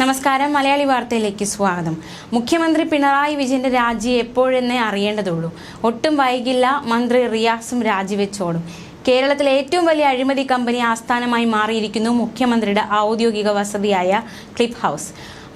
നമസ്കാരം. മലയാളി വാർത്തയിലേക്ക് സ്വാഗതം. മുഖ്യമന്ത്രി പിണറായി വിജയന്റെ രാജി എപ്പോഴെന്നേ അറിയേണ്ടതുള്ളൂ. ഒട്ടും വൈകില്ല മന്ത്രി റിയാസും രാജിവെച്ചോടും കേരളത്തിലെ ഏറ്റവും വലിയ അഴിമതി കമ്പനി ആസ്ഥാനമായി മാറിയിരിക്കുന്നു മുഖ്യമന്ത്രിയുടെ ഔദ്യോഗിക വസതിയായ ക്ലിപ്പ് ഹൗസ്.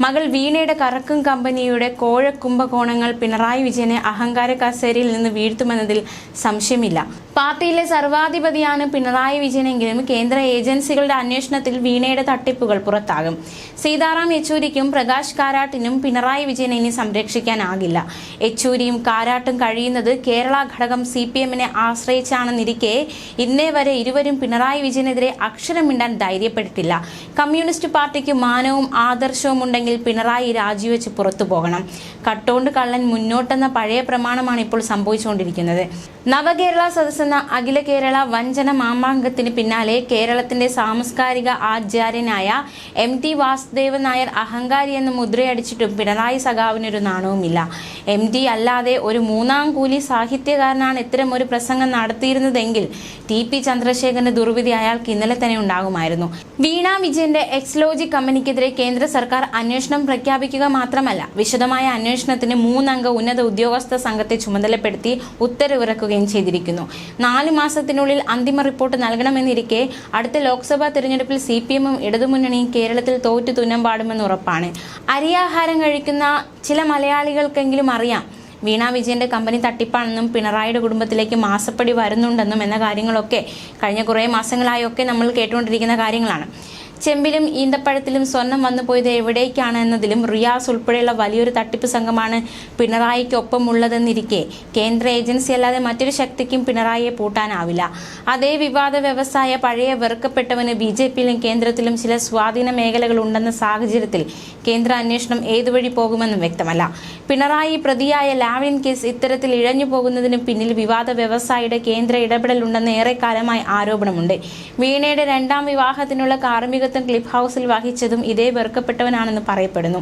മകൾ വീണയുടെ കറക്കും കമ്പനിയുടെ കോഴ കുംഭകോണങ്ങൾ പിണറായി വിജയനെ അഹങ്കാര കസേരയിൽ നിന്ന് വീഴ്ത്തുമെന്നതിൽ സംശയമില്ല. പാർട്ടിയിലെ സർവാധിപതിയാണ് പിണറായി വിജയനെങ്കിലും കേന്ദ്ര ഏജൻസികളുടെ അന്വേഷണത്തിൽ വീണയുടെ തട്ടിപ്പുകൾ പുറത്താകും. സീതാറാം യെച്ചൂരിക്കും പ്രകാശ് കാരാട്ടിനും പിണറായി വിജയനെ ഇനി സംരക്ഷിക്കാനാകില്ല. യെച്ചൂരിയും കാരാട്ടും കഴിയുന്നത് കേരള ഘടകം സി പി എമ്മിനെ ആശ്രയിച്ചാണെന്നിരിക്കെ ഇന്നേ വരെ ഇരുവരും പിണറായി വിജയനെതിരെ അക്ഷരം മിണ്ടാൻ ധൈര്യപ്പെട്ടിട്ടില്ല. കമ്മ്യൂണിസ്റ്റ് പാർട്ടിക്ക് മാനവും ആദർശവും ഉണ്ടെങ്കിൽ പിണറായി രാജിവെച്ച് പുറത്തു പോകണം. കട്ടോണ്ട് കള്ളൻ മുന്നോട്ടെന്ന പഴയ പ്രമാണമാണ് ഇപ്പോൾ സംഭവിച്ചുകൊണ്ടിരിക്കുന്നത്. നവകേരള സദസ്സെന്ന അഖില കേരള വഞ്ചന മാമാങ്കത്തിന് പിന്നാലെ കേരളത്തിന്റെ സാംസ്കാരിക ആചാര്യനായ എം ടി വാസുദേവൻ നായർ അഹങ്കാരി എന്ന് മുദ്രയടിച്ചിട്ടും പിണറായി സഖാവിനൊരു നാണവുമില്ല. എം ടി അല്ലാതെ ഒരു മൂന്നാം കൂലി സാഹിത്യകാരനാണ് ഇത്തരം ഒരു പ്രസംഗം നടത്തിയിരുന്നതെങ്കിൽ ടി പി ചന്ദ്രശേഖരന്റെ ദുർവിധി അയാൾക്ക് ഇന്നലെ തന്നെ ഉണ്ടാകുമായിരുന്നു. വീണ വിജയന്റെ എക്സ്ലോജി കമ്പനിക്കെതിരെ കേന്ദ്ര സർക്കാർ അന്വേഷണം പ്രഖ്യാപിക്കുക മാത്രമല്ല വിശദമായ അന്വേഷണത്തിന് മൂന്നംഗ ഉന്നത ഉദ്യോഗസ്ഥ സംഘത്തെ ചുമതലപ്പെടുത്തി ഉത്തരവിറക്കുകയും ചെയ്തിരിക്കുന്നു. നാല് മാസത്തിനുള്ളിൽ അന്തിമ റിപ്പോർട്ട് നൽകണമെന്നിരിക്കെ അടുത്ത ലോക്സഭാ തെരഞ്ഞെടുപ്പിൽ സി പി എമ്മും ഇടതുമുന്നണിയും കേരളത്തിൽ തോറ്റു തുന്നം പാടുമെന്ന് ഉറപ്പാണ്. അരിയാഹാരം കഴിക്കുന്ന ചില മലയാളികൾക്കെങ്കിലും അറിയാം. വീണ വിജയന്റെ കമ്പനി തട്ടിപ്പാണെന്നും പിണറായിയുടെ കുടുംബത്തിലേക്ക് മാസപ്പടി വരുന്നുണ്ടെന്നും എന്ന കാര്യങ്ങളൊക്കെ കഴിഞ്ഞ കുറേ മാസങ്ങളായൊക്കെ നമ്മൾ കേട്ടുകൊണ്ടിരിക്കുന്ന കാര്യങ്ങളാണ്. ചെമ്പിലും ഈന്തപ്പഴത്തിലും സ്വർണം വന്നു പോയത് എവിടേക്കാണ് എന്നതിലും റിയാസ് ഉൾപ്പെടെയുള്ള വലിയൊരു തട്ടിപ്പ് സംഘമാണ് പിണറായിക്കൊപ്പമുള്ളതെന്നിരിക്കെ. കേന്ദ്ര ഏജൻസി അല്ലാതെ മറ്റൊരു ശക്തിക്കും പിണറായിയെ പൂട്ടാനാവില്ല. അതേ വിവാദ വ്യവസായ പഴയ വെറുക്കപ്പെട്ടവന് ബി ജെ പിയിലും കേന്ദ്രത്തിലും ചില സ്വാധീന മേഖലകൾ ഉണ്ടെന്ന സാഹചര്യത്തിൽ കേന്ദ്ര അന്വേഷണം ഏതുവഴി പോകുമെന്നും വ്യക്തമല്ല. പിണറായി പ്രതിയായ ലാവ്ലിൻ കേസ് ഇത്തരത്തിൽ ഇഴഞ്ഞു പോകുന്നതിന് പിന്നിൽ വിവാദ വ്യവസായിയുടെ കേന്ദ്ര ഇടപെടലുണ്ടെന്ന് ഏറെക്കാലമായി ആരോപണമുണ്ട്. വീണയുടെ രണ്ടാം വിവാഹത്തിനുള്ള കാർമ്മികത്വം ക്ലിപ്പ് ഹൗസിൽ വഹിച്ചതും ഇതേ വെറുക്കപ്പെട്ടവനാണെന്ന് പറയപ്പെടുന്നു.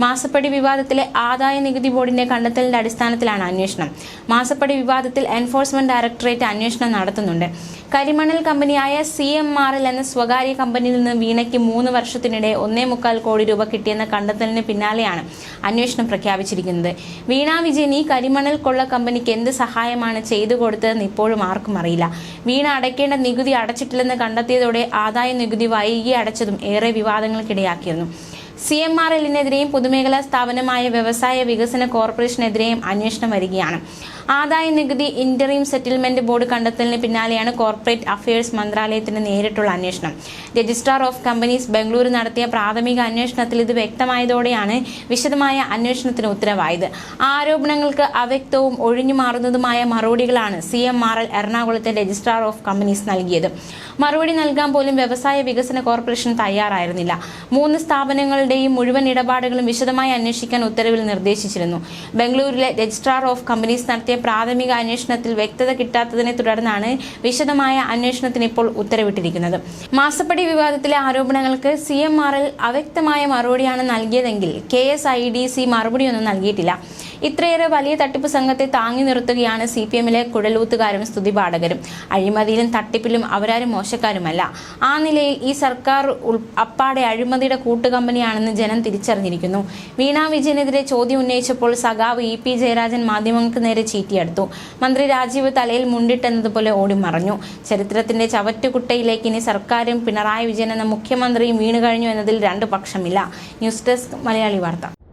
മാസപ്പടി വിവാദത്തിലെ ആദായ നികുതി ബോർഡിന്റെ കണ്ടെത്തലിന്റെ അടിസ്ഥാനത്തിലാണ് അന്വേഷണം. മാസപ്പടി വിവാദത്തിൽ എൻഫോഴ്സ്മെന്റ് ഡയറക്ടറേറ്റ് അന്വേഷണം നടത്തുന്നുണ്ട്. കരിമണൽ കമ്പനിയായ സി എം ആർ എൽ എന്ന സ്വകാര്യ കമ്പനിയിൽ നിന്ന് വീണയ്ക്ക് മൂന്ന് വർഷത്തിനിടെ ഒന്നേ മുക്കാൽ കോടി രൂപ കിട്ടിയെന്ന കണ്ടെത്തലിന് പിന്നാലെയാണ് അന്വേഷണം പ്രഖ്യാപിച്ചിരിക്കുന്നത്. വീണ വിജയൻ ഈ കരിമണൽ കൊള്ള കമ്പനിക്ക് എന്ത് സഹായമാണ് ചെയ്തു കൊടുത്തതെന്ന് ഇപ്പോഴും ആർക്കും അറിയില്ല. വീണ അടയ്ക്കേണ്ട നികുതി അടച്ചിട്ടില്ലെന്ന് കണ്ടെത്തിയതോടെ ആദായ നികുതി വൈകി അടച്ചതും ഏറെ വിവാദങ്ങൾക്കിടയാക്കിയിരുന്നു. സി എം ആർ എല്ലിനെതിരെയും പൊതുമേഖലാ സ്ഥാപനമായ വ്യവസായ വികസന കോർപ്പറേഷനെതിരെയും അന്വേഷണം വരികയാണ്. ആദായ നികുതി ഇന്ററീം സെറ്റിൽമെന്റ് ബോർഡ് കണ്ടെത്തലിന് പിന്നാലെയാണ് കോർപ്പറേറ്റ് അഫയേഴ്സ് മന്ത്രാലയത്തിന് നേരിട്ടുള്ള അന്വേഷണം. രജിസ്ട്രാർ ഓഫ് കമ്പനീസ് ബംഗളൂരു നടത്തിയ പ്രാഥമിക അന്വേഷണത്തിൽ ഇത് വ്യക്തമായതോടെയാണ് വിശദമായ അന്വേഷണത്തിന് ഉത്തരവായത്. ആരോപണങ്ങൾക്ക് അവ്യക്തവും ഒഴിഞ്ഞു മാറുന്നതുമായ മറുപടികളാണ് സി എം ആർ എൽ എറണാകുളത്തെ രജിസ്ട്രാർ ഓഫ് കമ്പനീസ് നൽകിയത്. മറുപടി നൽകാൻ പോലും വ്യവസായ വികസന കോർപ്പറേഷൻ തയ്യാറായിരുന്നില്ല. മൂന്ന് സ്ഥാപനങ്ങളുടെയും മുഴുവൻ ഇടപാടുകളും വിശദമായി അന്വേഷിക്കാൻ ഉത്തരവിൽ നിർദ്ദേശിച്ചിരുന്നു. ബംഗളൂരിലെ രജിസ്ട്രാർ ഓഫ് കമ്പനീസ് നടത്തിയ പ്രാഥമിക അന്വേഷണത്തിൽ വ്യക്തത കിട്ടാത്തതിനെ തുടർന്നാണ് വിശദമായ അന്വേഷണത്തിന് ഇപ്പോൾ ഉത്തരവിട്ടിരിക്കുന്നത്. മാസപ്പടി വിവാദത്തിലെ ആരോപണങ്ങൾക്ക് സി എം ആർ എൽ അവ്യക്തമായ മറുപടിയാണ് നൽകിയതെങ്കിൽ K S I D C മറുപടിയൊന്നും നൽകിയിട്ടില്ല. ഇത്രയേറെ വലിയ തട്ടിപ്പ് സംഘത്തെ താങ്ങി നിർത്തുകയാണ് സി പി എമ്മിലെ കുഴലൂത്തുകാരും സ്തുതിപാഠകരും. അഴിമതിയിലും തട്ടിപ്പിലും അവരാരും മോശക്കാരുമല്ല. ആ നിലയിൽ ഈ സർക്കാർ അപ്പാടെ അഴിമതിയുടെ കൂട്ടുകമ്പനിയാണെന്ന് ജനം തിരിച്ചറിഞ്ഞിരിക്കുന്നു. വീണ വിജയനെതിരെ ചോദ്യം ഉന്നയിച്ചപ്പോൾ സഖാവ് ഇ പി ജയരാജൻ മാധ്യമങ്ങൾക്ക് നേരെ ചീറ്റിയെടുത്തു. മന്ത്രി രാജീവ് തലയിൽ മുണ്ടിട്ടെന്നതുപോലെ ഓടിമറഞ്ഞു ചരിത്രത്തിന്റെ ചവറ്റുകുട്ടയിലേക്ക് ഇനി സർക്കാരും പിണറായി വിജയൻ എന്ന മുഖ്യമന്ത്രിയും വീണു കഴിഞ്ഞു എന്നതിൽ രണ്ടു പക്ഷമില്ല. ന്യൂസ് ഡെസ്ക് മലയാളി വാർത്ത.